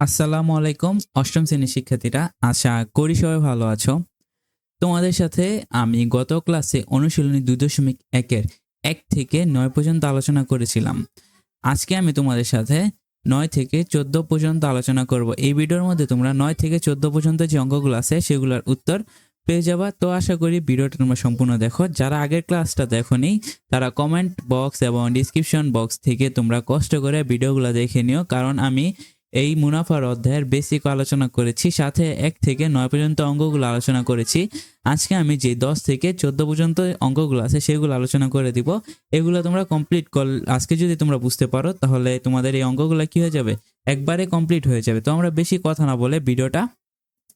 আসসালামু আলাইকুম, অষ্টম শ্রেণির শিক্ষার্থীরা, আশা করি সবাই ভালো আছো। তোমাদের সাথে আমি গত ক্লাসে অনুশীলনী দুই দশমিক একের এক থেকে নয় পর্যন্ত আলোচনা করেছিলাম। আজকে আমি তোমাদের সাথে নয় থেকে চোদ্দ পর্যন্ত আলোচনা করব। এই ভিডিওর মধ্যে তোমরা নয় থেকে চোদ্দ পর্যন্ত যে অঙ্কগুলো আছে, সেগুলোর উত্তর পেয়ে যাবা। তো আশা করি ভিডিওটা তোমরা সম্পূর্ণ দেখো। যারা আগের ক্লাসটা দেখো দেখোনি, তারা কমেন্ট বক্স এবং ডিসক্রিপশন বক্স থেকে তোমরা কষ্ট করে ভিডিওগুলো দেখে নিও। কারণ আমি এই মুনাফার অধ্যায়ের বেসিক আলোচনা করেছি, সাথে এক থেকে নয় পর্যন্ত অঙ্কগুলো আলোচনা করেছি। আজকে আমি যে দশ থেকে চোদ্দ পর্যন্ত অঙ্কগুলো আছে, সেগুলো আলোচনা করে দিব। এগুলো তোমরা কমপ্লিট কর আজকে যদি তোমরা বুঝতে পারো, তাহলে তোমাদের এই অঙ্কগুলো কি হয়ে যাবে? একবারে কমপ্লিট হয়ে যাবে। তো আমরা বেশি কথা না বলে ভিডিওটা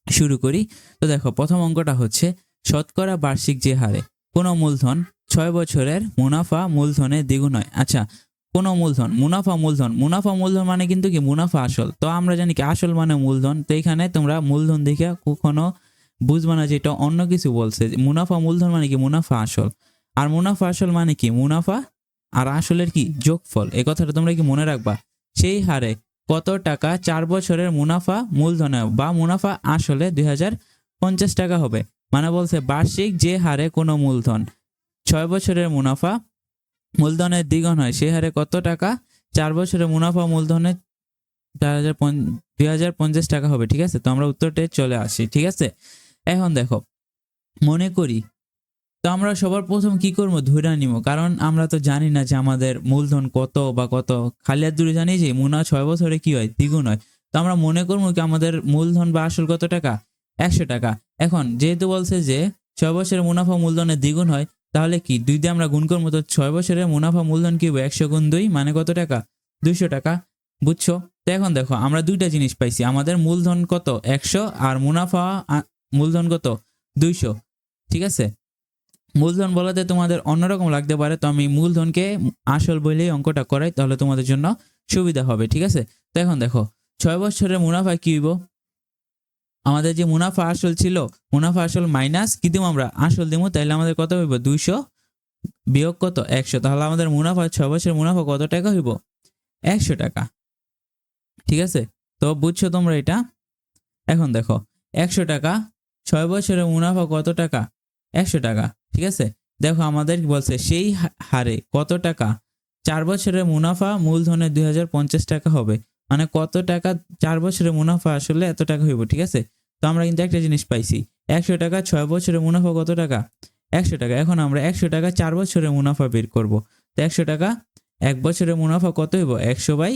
শুরু করি। তো দেখো, প্রথম অঙ্কটা হচ্ছে, শতকরা বার্ষিক যে হারে কোনো মূলধন ছয় বছরের মুনাফা মূলধনের দ্বিগুণ হয়। আচ্ছা কোনো মূলধন, মুনাফা মূলধন। মুনাফা মূলধন মানে কিন্তু কি? মুনাফা আসল। তো আমরা জানি কি, আসল মানে মূলধন। তো এখানে তোমরা মূলধন দেখে কখনো বুঝবে না যে এটা অন্য কিছু বলছে। মুনাফা মূলধন মানে কি? মুনাফা আসল। আর মুনাফা আসল মানে কি? মুনাফা আর আসলের কি? যোগফল। এই কথাটা তোমরা কি মনে রাখবা? সেই হারে কত টাকা চার বছরের মুনাফা মূলধনে বা মুনাফা আসলে দুই হাজার পঞ্চাশ টাকা হবে। মানে বলছে বার্ষিক যে হারে কোনো মূলধন ছয় বছরের মুনাফা মূলধনের দ্বিগুণ হয়। সেই হারে কত টাকা? চার বছরের মুনাফা মূলধনের চার হাজার দুই হাজার পঞ্চাশ টাকা হবে, ঠিক আছে? তো আমরা উত্তরটা চলে আসি, ঠিক আছে? এখন দেখো, মনে করি, তো আমরা সবার প্রথম কি করব? ধরে নিব। কারণ আমরা তো জানি না যে আমাদের মূলধন কত বা কত। খালি আর দূরে জানি যে মুনা ছয় বছরে কি হয়? দ্বিগুণ হয়। তো আমরা মনে করব কি আমাদের মূলধন বা আসল কত টাকা? একশো টাকা। এখন যেহেতু বলছে যে ছয় বছরের মুনাফা মূলধনের দ্বিগুণ হয় তাহলে কি? দুই দিয়ে আমরা গুণ করব তো ছয় বছরের মুনাফা মূলধন কি একশো গুণ দুই মানে কত টাকা? দুইশো টাকা, বুঝছ? তো এখন দেখো, আমরা দুইটা জিনিস পাইছি। আমাদের মূলধন কত? একশো, আর মুনাফা মূলধন কত? দুইশো, ঠিক আছে? মূলধন বলাতে তোমাদের অন্যরকম লাগতে পারে, তো আমি মূলধনকে আসল বলেই অঙ্কটা করাই, তাহলে তোমাদের জন্য সুবিধা হবে, ঠিক আছে? তো এখন দেখো, ছয় বছরের মুনাফা কি হইব আমাদের যে মুনাফা আসল ছিল, মুনাফা আসল মাইনাস কি দিব আমরা আসল দিব, তাহলে আমাদের কত হইব? দুইশো বিয়োগ কত? একশো। তাহলে আমাদের মুনাফা, ছয় বছরের মুনাফা কত টাকা হইব? একশো টাকা। ঠিক আছে? তো বুঝছ তোমরা এটা? এখন দেখো, একশো টাকা, ছয় বছরের মুনাফা কত টাকা? একশো টাকা। ঠিক আছে? দেখো, আমাদের বলছে, সেই হারে কত টাকা? চার বছরের মুনাফা মূলধনের দুই টাকা হবে। মানে কত টাকা চার বছরের মুনাফা আসলে এত টাকা হইব, ঠিক আছে? তো আমরা কিন্তু একটা জিনিস পাইছি, একশো টাকা ছয় বছরের মুনাফা কত টাকা? একশো টাকা, এখন আমরা একশো টাকা চার বছরের মুনাফা বের করব। তো একশো টাকা এক বছরের মুনাফা কত হইব? একশো বাই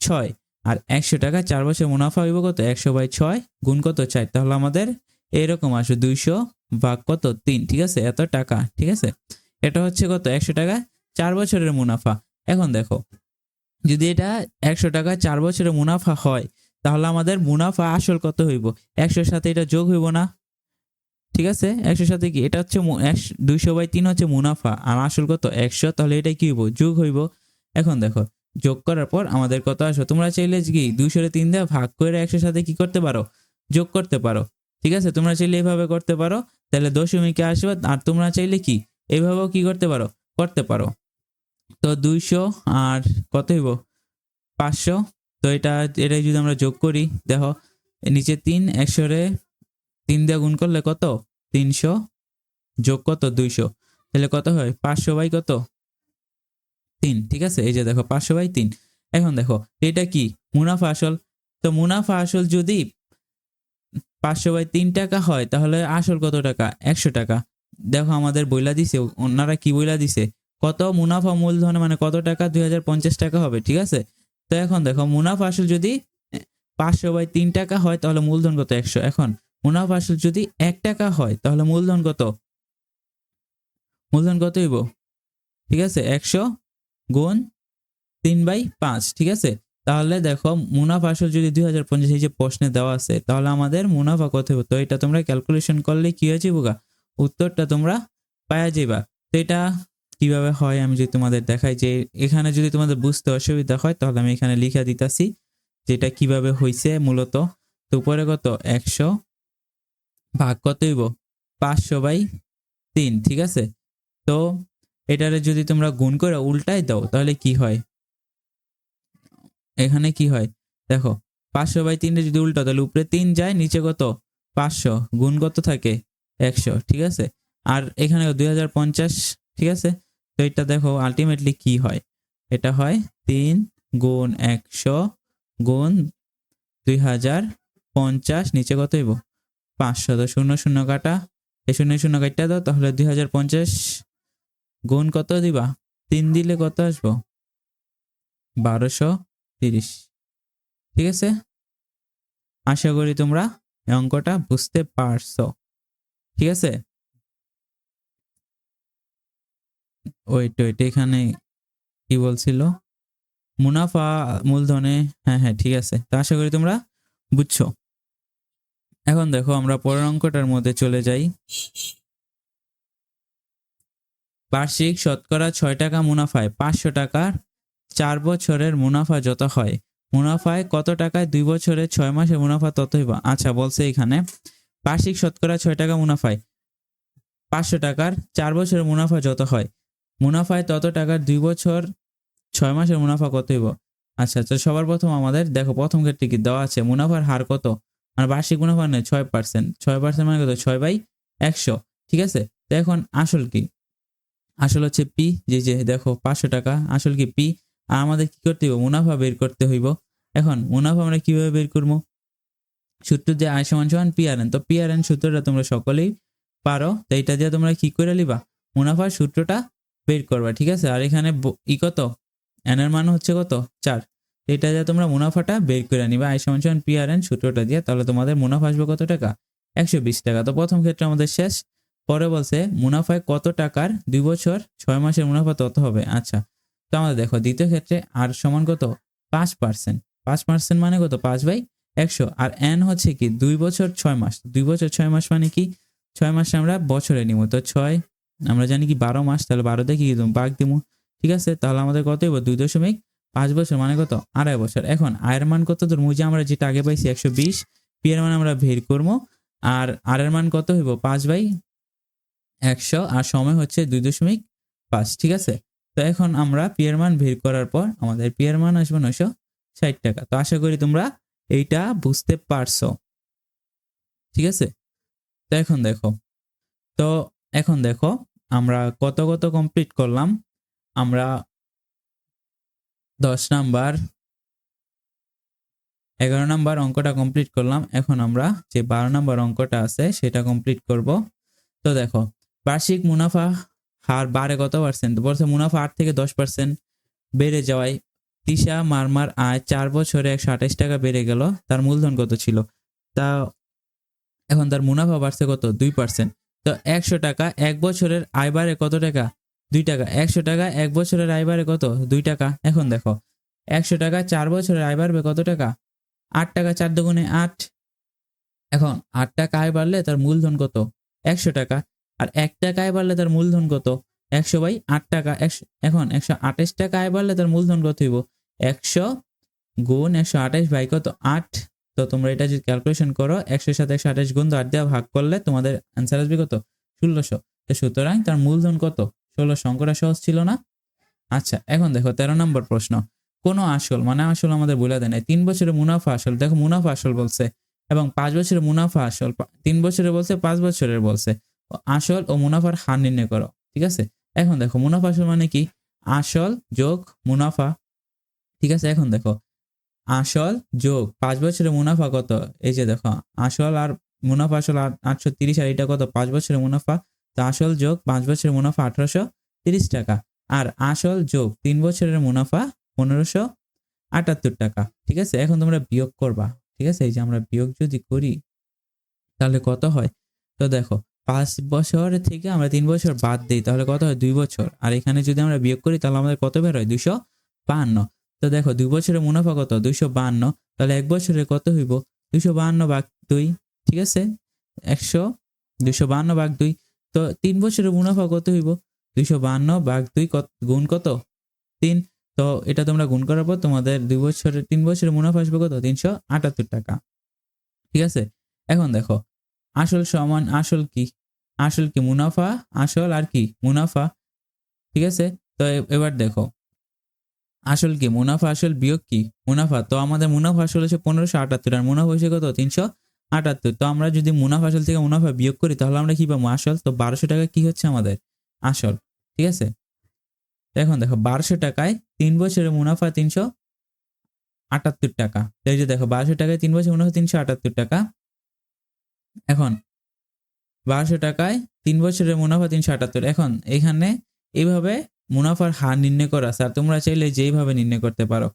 ছয়। আর একশো টাকা চার বছরের মুনাফা হইব কত? একশো বাই ছয় গুণ কত চার? তাহলে আমাদের এরকম আসবে দুইশো ভাগ কত? তিন, ঠিক আছে? এত টাকা, ঠিক আছে? এটা হচ্ছে কত? একশো টাকা চার বছরের মুনাফা। এখন দেখো যদি এটা একশো টাকা চার বছরে মুনাফা হয়, তাহলে আমাদের মুনাফা আসল কত হইব? একশোর সাথে এটা যোগ হইব না। ঠিক আছে? একশোর সাথে কি? এটা হচ্ছে দুইশো বাই তিন হচ্ছে মুনাফা। আর আসল কত? একশো। তাহলে এটা কি হইব? যোগ হইব। এখন দেখো, যোগ করার পর আমাদের কত আসবে? তোমরা চাইলে কি দুইশো তিন দেওয়া ভাগ করে একশোর সাথে কি করতে পারো? যোগ করতে পারো। ঠিক আছে? তোমরা চাইলে এইভাবে করতে পারো। তাহলে দশমিকে আসবে। আর তোমরা চাইলে কি? এইভাবেও কি করতে পারো? করতে পারো। তো দুইশো আর কত হইব? পাঁচশো। তো এটা এটা যদি আমরা যোগ করি, দেখো, নিচে তিন একশোরে তিন দিয়ে গুণ করলে কত? তিনশো যোগ কত? দুইশো। তাহলে কত হয়? পাঁচশো বাই কত? তিন, ঠিক আছে? এই যে দেখো, পাঁচশো বাই তিন। এখন দেখো, এটা কি? মুনাফা আসল। তো মুনাফা আসল যদি পাঁচশো বাই তিন টাকা হয়, তাহলে আসল কত টাকা? একশো টাকা। দেখো, আমাদের বইলা দিছে, ওনারা কি বইলা দিছে? কত মুনাফা মূলধনে মানে কত টাকা? দুই হাজার পঞ্চাশ টাকা হবে, ঠিক আছে? তো এখন দেখো, মুনাফা আসল যদি পাঁচশো বাই তিন টাকা হয়, তাহলে মূলধন কত? একশো। এখন মুনাফা আসল যদি এক টাকা হয়, তাহলে মূলধন কত? মূলধন কত হইব? ঠিক আছে, একশো গুণ তিন বাই পাঁচ, ঠিক আছে? তাহলে দেখো, মুনাফা আসল যদি দুই হাজার পঞ্চাশ, এই যে প্রশ্নে দেওয়া আছে, তাহলে আমাদের মুনাফা কত হবে তো এটা তোমরা ক্যালকুলেশন করলে কি হয়ে যাব উত্তরটা তোমরা পাওয়া যাবা তো এটা কীভাবে হয় আমি যদি তোমাদের দেখাই যে এখানে যদি তোমাদের বুঝতে অসুবিধা হয়, তাহলে আমি এখানে লিখা দিতাছি যেটা কীভাবে হইছে মূলত। তো উপরে কত একশো ভাগ কত হইব? পাঁচশো বাই তিন, ঠিক আছে? তো এটারে যদি তোমরা গুণ করে উল্টাই দাও, তাহলে কি হয়? এখানে কি হয়? দেখো, পাঁচশো বাই তিনটে যদি উল্টো তাহলে উপরে তিন যায়, নিচে কত? পাঁচশো, গুণ কত থাকে? একশো, ঠিক আছে? আর এখানে দুই হাজার পঞ্চাশ, ঠিক আছে? তো এটা দেখো আলটিমেটলি কি হয়? এটা হয় তিন গুণ একশো গুণ দুই হাজার পঞ্চাশ, নিচে কত হইব? পাঁচশো। তো শূন্য শূন্য কাটা। এই শূন্য শূন্য কাটটা দাও, তাহলে দুই হাজার পঞ্চাশ গুণ কত দিবা? তিন দিলে কত আসব? বারোশো তিরিশ। ঠিক আছে? আশা করি তোমরা অঙ্কটা বুঝতে পারছ। ঠিক আছে? ওইট ওইট এখানে কি বলছিল? মুনাফা মূলধনে হ্যাঁ হ্যাঁ ঠিক আছে। তো আশা করি তোমরা বুঝছ। এখন দেখো আমরা পরের অঙ্কটার মধ্যে চলে যাই। বার্ষিক শতকরা ছয় টাকা মুনাফায় পাঁচশো টাকার চার বছরের মুনাফা যত হয়, মুনাফায় কত টাকায় দুই বছরে ছয় মাসে মুনাফা তত হইব? আচ্ছা বলছে এখানে, বার্ষিক শতকরা ছয় টাকা মুনাফায় পাঁচশো টাকার চার বছরের মুনাফা যত হয় মুনাফায় তত টাকার দুই বছর, ছয় মাসের মুনাফা কত হইব? আচ্ছা আচ্ছা সবার প্রথম আমাদের, দেখো, প্রথম ক্ষেত্রে কি দেওয়া আছে? মুনাফার হার কত? আর বার্ষিক মুনাফা নেই ছয় পার্সেন্ট ছয় পার্সেন্ট মানে কত? ছয় বাই একশো। ঠিক আছে? তো এখন আসল কি? আসল হচ্ছে পি, যে যে, দেখো, পাঁচশো টাকা। আসল কি? পি। আর আমাদের কি করতে হইব? মুনাফা বের করতে হইব। এখন মুনাফা আমরা কীভাবে বের করব? সূত্র যে আয় সমান সমান পি আর এন তো পি আর এন সূত্রটা তোমরা সকলেই পারো। তো এইটা দিয়ে তোমরা কি করে লিবা মুনাফার সূত্রটা বের করবা, ঠিক আছে? আর এখানে ই কত? এন এর মান হচ্ছে কত? চার। এটা দিয়ে তোমরা মুনাফাটা বের করে নিবা আই সমান সমান পি আর এন সূত্রটা দিয়ে, তাহলে তোমাদের মুনাফা আসবে কত টাকা? একশো বিশ টাকা। তো প্রথম ক্ষেত্রে আমাদের শেষ। পরে বলছে, মুনাফায় কত টাকার দুই বছর ছয় মাসের মুনাফা তত হবে? আচ্ছা। তো আমাদের দেখো, দ্বিতীয় ক্ষেত্রে আর সমান কত? পাঁচ পার্সেন্ট পাঁচ পার্সেন্ট মানে কত? পাঁচ বাই একশো। আর এন হচ্ছে কি? দুই বছর ছয় মাস। দুই বছর ছয় মাস মানে কি? ছয় মাসে আমরা বছরে নিব। তো ছয় আমরা জানি কি বারো মাস, তাহলে বারো দিয়ে কি বাঘ দিব। ঠিক আছে? তাহলে আমাদের কত হইব? দুই দশমিক পাঁচ বছর মানে কত? আড়াই বছর। এখন, আয়ের মান কত? দূর মুজে আমরা যেটা আগে পাইছি একশো বিশ পি এর মান আমরা বের করব। আর আর এর মান কত হইব? পাঁচ বাই একশো। আর সময় হচ্ছে দুই দশমিক পাঁচ, ঠিক আছে? তো এখন আমরা পি এর মান বের করার পর আমাদের পি এর মান আসবে নয়শো ষাট টাকা। তো আশা করি তোমরা এইটা বুঝতে পারছ। ঠিক আছে? তো এখন দেখো। তো এখন দেখো আমরা কত কত কমপ্লিট করলাম? আমরা দশ নাম্বার, এগারো নাম্বার অঙ্কটা কমপ্লিট করলাম। এখন আমরা যে বারো নাম্বার অঙ্কটা আছে সেটা কমপ্লিট করব। তো দেখো, বার্ষিক মুনাফা হার বাড়ে কত পার্সেন্ট বলছে মুনাফা আট থেকে দশ পার্সেন্ট বেড়ে যাওয়ায় তিশা মারমার আয় চার বছরে একশো আঠাশ টাকা বেড়ে গেল। তার মূলধন কত ছিল? তা এখন তার মুনাফা বাড়ছে কত? দুই পার্সেন্ট তো একশো টাকা এক বছরের আয় বাড়ে কত টাকা? দুই টাকা। একশো টাকা এক বছরের আয় বাড়ে কত? দুই টাকা। এখন দেখো। একশো টাকা চার বছরের আয় বাড়বে কত টাকা? আট টাকা চার দুগুণে আট। এখন আট টাকা আয় বাড়লে তার মূলধন কত? একশো টাকা। আর এক টাকা আয় বাড়লে তার মূলধন কত? একশো বাই আট টাকা। এখন একশো আঠাশ টাকা আয় বাড়লে তার মূলধন কত হইব? একশো গুণ একশো আঠাশ বাই কত? আট। তো তোমরা এটা যদি ক্যালকুলেশন করো একশোর সাথে একশো আঠাশ গুণ আট দেওয়া ভাগ করলে তোমাদের অ্যান্সার আসবে কত? ষোলোশো। তো সুতরাং তার মূলধন কত? ষোলোশো অঙ্কটা সহজ ছিল না? আচ্ছা এখন দেখো, তেরো নম্বর প্রশ্ন। কোনো আসল মানে আসল আমাদের বলে দেয় না তিন বছরের মুনাফা আসল, দেখো মুনাফা আসল বলছে, এবং পাঁচ বছরের মুনাফা আসল তিন বছরের বলছে, পাঁচ বছরের বলছে। আসল ও মুনাফার হার নির্ণয় করো, ঠিক আছে? এখন দেখো, মুনাফা আসল মানে কি? আসল যোগ মুনাফা, ঠিক আছে? এখন দেখো আসল যোগ পাঁচ বছরের মুনাফা কত? এই যে দেখো, আসল আর মুনাফা, আসল আট- আটশো তিরিশ আর এটা কত? পাঁচ বছরের মুনাফা। তো আসল যোগ পাঁচ বছরের মুনাফা আঠারোশো তিরিশ টাকা। আর আসল যোগ তিন বছরের মুনাফা পনেরোশো আটাত্তর টাকা। ঠিক আছে? এখন তোমরা বিয়োগ করবা। ঠিক আছে? এই যে আমরা বিয়োগ যদি করি, তাহলে কত হয়? তো দেখো, পাঁচ বছর থেকে আমরা তিন বছর বাদ দিই, তাহলে কত হয়? দুই বছর। আর এখানে যদি আমরা বিয়োগ করি, তাহলে আমাদের কত বের হয়? দুইশো বাহান্ন। তো দেখো, দুই বছরের মুনাফা কত? দুইশো বাহান্ন। তাহলে এক বছরে কত হইব? দুইশো বাহান্ন ভাগ দুই, ঠিক আছে? একশো, দুইশো বাহান্ন ভাগ দুই। তো তিন বছরের মুনাফা কত হইব? দুইশো বাহান্ন ভাগ দুই কত, গুণ কত? তিন। তো এটা তোমরা গুণ করার পর তোমাদের দুই বছরের তিন বছরের মুনাফা আসবে কত? তিনশো আটাত্তর টাকা। ঠিক আছে? এখন দেখো, আসল সমান, আসল কি? আসল কি মুনাফা? আসল আর কি? মুনাফা। ঠিক আছে? তো এবার দেখো আসল কি? মুনাফা আসল বিয়োগ কি? মুনাফা। তো আমাদের মুনাফা আসল হচ্ছে পনেরোশো আটাত্তর আর মুনাফা হচ্ছে কত? তিনশো আটাত্তর। তো আমরা যদি মুনাফা আসল থেকে মুনাফা বিয়োগ করি, তাহলে আমরা কি পাবো? আসল। তো বারোশো টাকা কি হচ্ছে আমাদের? আসল। ঠিক আছে? এখন দেখো, বারোশো টাকায় তিন বছরের মুনাফা তিনশো আটাত্তর টাকা। এই যে দেখো, বারোশো টাকায় তিন বছর মুনাফা তিনশো আটাত্তর টাকা। এখন বারোশো টাকায় তিন বছরের মুনাফা তিনশো আটাত্তর। এখন এখানে এইভাবে মুনাফার হার নির্ণয় করা। স্যার, তোমরা চাইলে যেইভাবে নির্ণয় করতে পারো।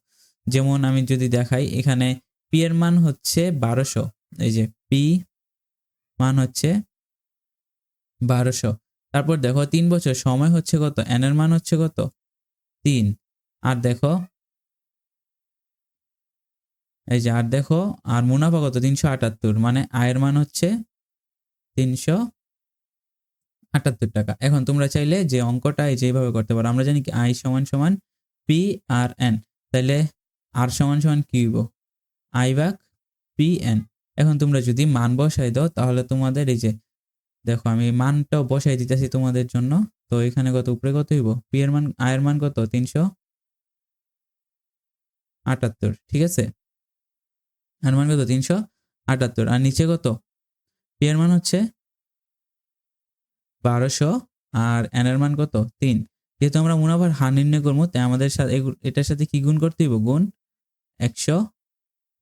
যেমন আমি যদি দেখাই, এখানে পি এর মান হচ্ছে বারোশো। এই যে পি মান হচ্ছে বারোশো। তারপর দেখো, তিন বছর সময় হচ্ছে কত? এন এর মান হচ্ছে কত? তিন। আর দেখো, এই যে আর দেখো, আর মুনাফা কত? তিনশো আটাত্তর। মানে আয়ের মান হচ্ছে তিনশো আটাত্তর টাকা। এখন তোমরা চাইলে যে অঙ্কটা এই যেভাবে করতে পারো, আমরা জানি কি? আই সমান সমান পি আর এন তাহলে আর সমান সমান কি হইব? আই ভাগ পি এন এখন তোমরা যদি মান বসাই দাও, তাহলে তোমাদের এই যে, দেখো আমি মানটাও বসাই দিতেছি তোমাদের জন্য। তো এখানে কত? উপরে কত হইব? পি এর মান আয়ের মান কত? তিনশো আটাত্তর, ঠিক আছে? আর মান কত? তিনশো আটাত্তর। আর নিচে কত? পি এর মান হচ্ছে বারোশো আর এন এর মান কত? তিন। যেহেতু আমরা মুনাফার হার নির্ণয় করব, তাই আমাদের সাথে এটার সাথে কি গুণ করতে হইব? গুণ একশো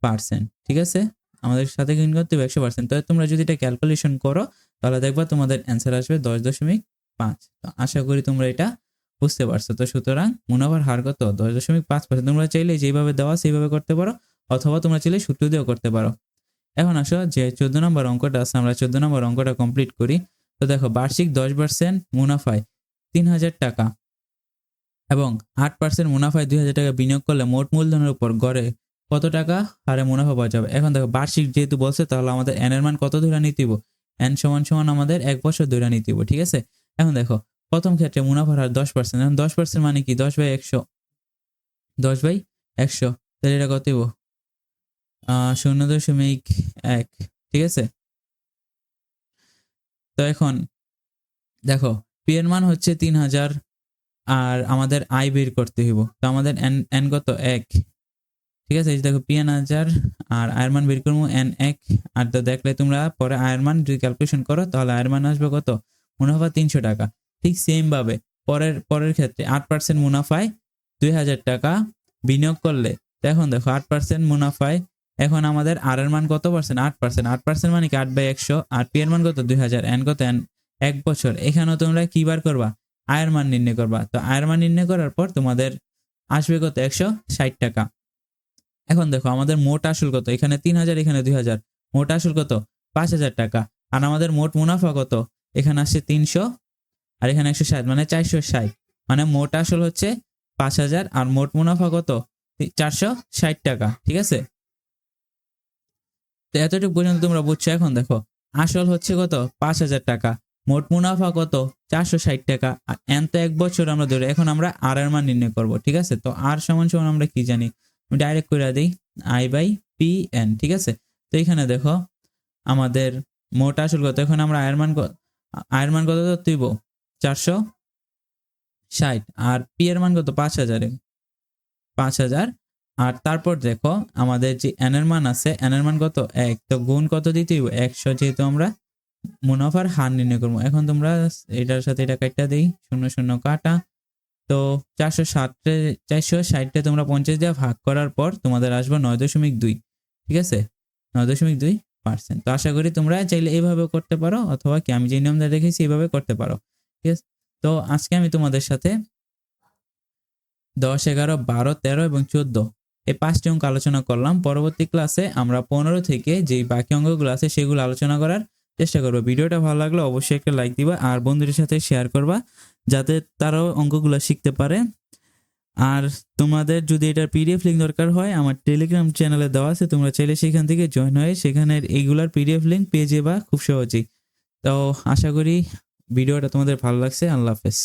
পার্সেন্ট, ঠিক আছে? আমাদের সাথে গুণ করতে হবে একশো পার্সেন্ট। তো তোমরা যদি এটা ক্যালকুলেশন করো, তাহলে দেখবা তোমাদের অ্যান্সার আসবে দশ দশমিক পাঁচ। তো আশা করি তোমরা এটা বুঝতে পারছ। তো সুতরাং মুনাফার হার কত? দশ দশমিক পাঁচ পার্সেন্ট। তোমরা চাইলে যেভাবে দেওয়া সেইভাবে করতে পারো, অথবা তোমরা চাইলে সূত্র দিয়েও করতে পারো। এখন আসো যে চোদ্দ নম্বর অঙ্কটা আছে, আমরা চোদ্দ নম্বর অঙ্কটা কমপ্লিট করি। তো দেখো, বার্ষিক দশ পার্সেন্ট মুনাফায় তিন হাজার টাকা এবং আট পার্সেন্ট মুনাফায় দুই হাজার টাকা বিনিয়োগ করলে মোট মূলধনের উপর গড়ে কত টাকা? হারে মুনাফা পাওয়া যাবে। এখন দেখো, বার্ষিক যেহেতু বলছে, তাহলে আমাদের এন এর মান কত ধরে নিতে হইব? এন সমান সমান আমাদের এক বছর ধরে নিতে হইব, ঠিক আছে? এখন দেখো, প্রথম ক্ষেত্রে মুনাফার হার দশ পার্সেন্ট এখন দশ পার্সেন্ট মানে কি? দশ বাই একশো। দশ বাই একশো। তাহলে এটা কত শূন্য দশমিক এক, ঠিক আছে? তো এখন দেখো পি এর মান হচ্ছে তিন হাজার আর আমাদের আয় বের করতে হইব। তো আমাদের এন এন কত? এক। ঠিক আছে দেখো পি এন হাজার আর আয়ের মান বের করব এন এক। আর তো দেখলে তোমরা পরে আয়ের মান যদি ক্যালকুলেশন করো, তাহলে আয়ের মান আসবে কত? মুনাফা তিনশো টাকা। ঠিক সেম ভাবে পরের পরের ক্ষেত্রে আট পার্সেন্ট মুনাফায় দুই হাজার টাকা বিনিয়োগ করলে এখন দেখো, আট পার্সেন্ট মুনাফায় এখন আমাদের আর এর মান কত পার্সেন্ট আট পার্সেন্ট আট পার্সেন্ট মানে কি? আট বাই একশো। আর পি এর মান কত? দুই হাজার। এন কত? এন এক বছর। এখানেও তোমরা কি বার করবা? আয়ের মান নির্ণয় করবা। তো আয়ের মান নির্ণয় করার পর তোমাদের আসবে কত? একশো ষাট টাকা। এখন দেখো, আমাদের মোট আসল কত? এখানে তিন হাজার, এখানে দুই হাজার। মোট আসল কত? পাঁচ হাজার টাকা। আর আমাদের মোট মুনাফা কত? এখানে আসছে তিনশো। আর এখানে একশো ষাট মানে চারশো ষাট। মানে মোট আসল হচ্ছে পাঁচ হাজার। আর মোট মুনাফা কত? চারশো ষাট টাকা। ঠিক আছে? তো এতটুকু পর্যন্ত তোমরা বুঝছ? এখন দেখো, আসল হচ্ছে কত? পাঁচ হাজার টাকা। মোট মুনাফা কত? চারশো ষাট টাকা। আর এন তো এক বছর আমরা ধরে, এখন আমরা আর এর মান নির্ণয় করব, ঠিক আছে? তো আর সমান সমান আমরা কি জানি? ডাইরেক্ট করে দিই আই বাই পি এন ঠিক আছে? তো এখানে দেখো, আমাদের মোট আসল কত? এখন আমরা আয়ের মান আয়ের মান কত তুইব? চারশো ষাট। আর পি এর মান কত? পাঁচ হাজারে পাঁচ হাজার আর তারপর দেখো, আমাদের যে এন এর মান আছে এন এর মান কত? এক। তো গুণ কত দিতে একশো, যেহেতু আমরা মুনাফার হার নির্ণয় করব। এখন তোমরা এটার সাথে এটা কাটটা দিই। শূন্য শূন্য কাটা। তো চারশো ষাটে, চারশো ষাটটা তোমরা পঞ্চাশ দিয়ে ভাগ করার পর তোমাদের আসবে নয় দশমিক দুই। ঠিক আছে? নয় দশমিক দুই পার্সেন্ট তো আশা করি তোমরা চাইলে এইভাবে করতে পারো, অথবা কি আমি যে নিয়মটা রেখেছি এইভাবে করতে পারো। ঠিক আছে? তো আজকে আমি তোমাদের সাথে দশ, এগারো, বারো, তেরো এবং চোদ্দ এই পাঁচটি অঙ্ক আলোচনা করলাম। পরবর্তী ক্লাসে আমরা পনেরো থেকে যে বাকি অঙ্কগুলো আছে সেগুলো আলোচনা করার চেষ্টা করব। ভিডিওটা ভালো লাগলে অবশ্যই একটা লাইক দিবা আর বন্ধুদের সাথে শেয়ার করবা যাতে তারাও অঙ্কগুলো শিখতে পারে। আর তোমাদের যদি এটার পিডিএফ লিঙ্ক দরকার হয়, আমার টেলিগ্রাম চ্যানেলে দেওয়া আছে, তোমরা চাইলে সেখান থেকে জয়েন হয়ে সেখানে এইগুলার পিডিএফ লিঙ্ক পেয়ে যাবা খুব সহজেই। তো আশা করি ভিডিওটা তোমাদের ভালো লাগছে। আল্লাহ হাফেজ।